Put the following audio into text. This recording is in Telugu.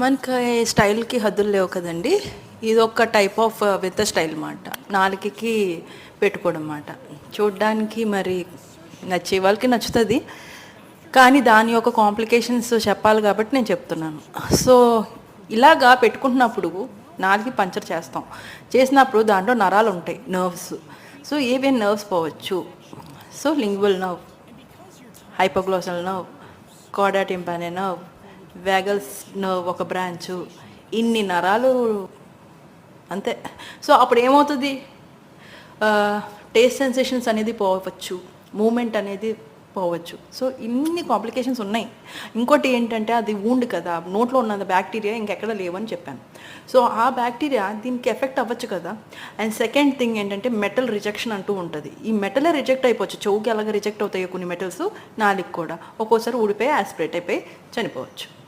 మనకి స్టైల్కి హద్దులు లేవు కదండి. ఇది ఒక టైప్ ఆఫ్ విత్ స్టైల్ మాట. నాలుకకి పెట్టుకోవడం మాట. చూడ్డానికి మరి నచ్చే వాళ్ళకి నచ్చుతుంది. కానీ దాని యొక్క కాంప్లికేషన్స్ చెప్పాలి కాబట్టి నేను చెప్తున్నాను. సో ఇలాగా పెట్టుకుంటున్నప్పుడు నాలుగు పంచర్ చేస్తాం. చేసినప్పుడు దాంట్లో నరాలు ఉంటాయి నర్వ్స్ సో ఏవే నర్వ్స్ పోవచ్చు? So lingual nerve hypoglossal nerve కోడా టింపానే నర్వ్ వ్యాగల్స్ ఒక బ్రాంచు ఇన్ని నరాలు అంతే. సో అప్పుడు ఏమవుతుంది? టేస్ట్ సెన్సేషన్స్ అనేది పోవచ్చు. మూమెంట్ అనేది పోవచ్చు. సో ఇన్ని కాంప్లికేషన్స్ ఉన్నాయి. ఇంకోటి ఏంటంటే అది ఊండ్ కదా. నోట్లో ఉన్న బ్యాక్టీరియా ఇంకెక్కడ లేవని చెప్పాను. సో ఆ బ్యాక్టీరియా దీనికి ఎఫెక్ట్ అవ్వచ్చు కదా. అండ్ సెకండ్ థింగ్ ఏంటంటే మెటల్ రిజెక్షన్ అంటూ ఉంటుంది. ఈ మెటలే రిజెక్ట్ అయిపోవచ్చు. చెవుకి అలాగే రిజెక్ట్ అవుతాయో కొన్ని మెటల్స్ నాలుగు కూడా. ఒక్కోసారి ఊడిపోయి యాస్పిరేట్ అయిపోయి చనిపోవచ్చు.